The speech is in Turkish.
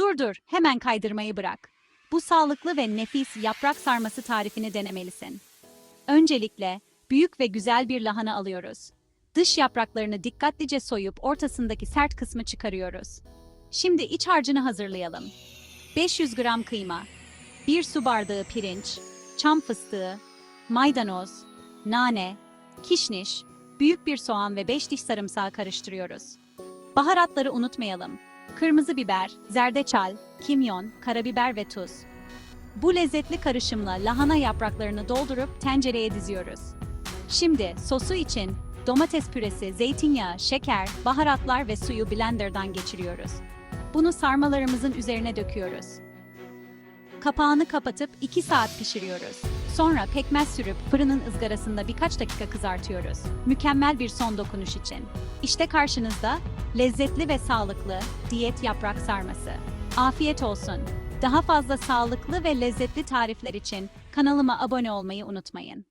Dur dur, hemen kaydırmayı bırak. Bu sağlıklı ve nefis yaprak sarması tarifini denemelisin. Öncelikle büyük ve güzel bir lahana alıyoruz. Dış yapraklarını dikkatlice soyup ortasındaki sert kısmı çıkarıyoruz. Şimdi iç harcını hazırlayalım. 500 gram kıyma, 1 su bardağı pirinç, çam fıstığı, maydanoz, nane, kişniş, büyük bir soğan ve 5 diş sarımsağı karıştırıyoruz. Baharatları unutmayalım. Kırmızı biber, zerdeçal, kimyon, karabiber ve tuz. Bu lezzetli karışımla lahana yapraklarını doldurup tencereye diziyoruz. Şimdi sosu için domates püresi, zeytinyağı, şeker, baharatlar ve suyu blenderdan geçiriyoruz. Bunu sarmalarımızın üzerine döküyoruz. Kapağını kapatıp 2 saat pişiriyoruz. Sonra pekmez sürüp fırının ızgarasında birkaç dakika kızartıyoruz. Mükemmel bir son dokunuş için. İşte karşınızda lezzetli ve sağlıklı diyet yaprak sarması. Afiyet olsun. Daha fazla sağlıklı ve lezzetli tarifler için kanalıma abone olmayı unutmayın.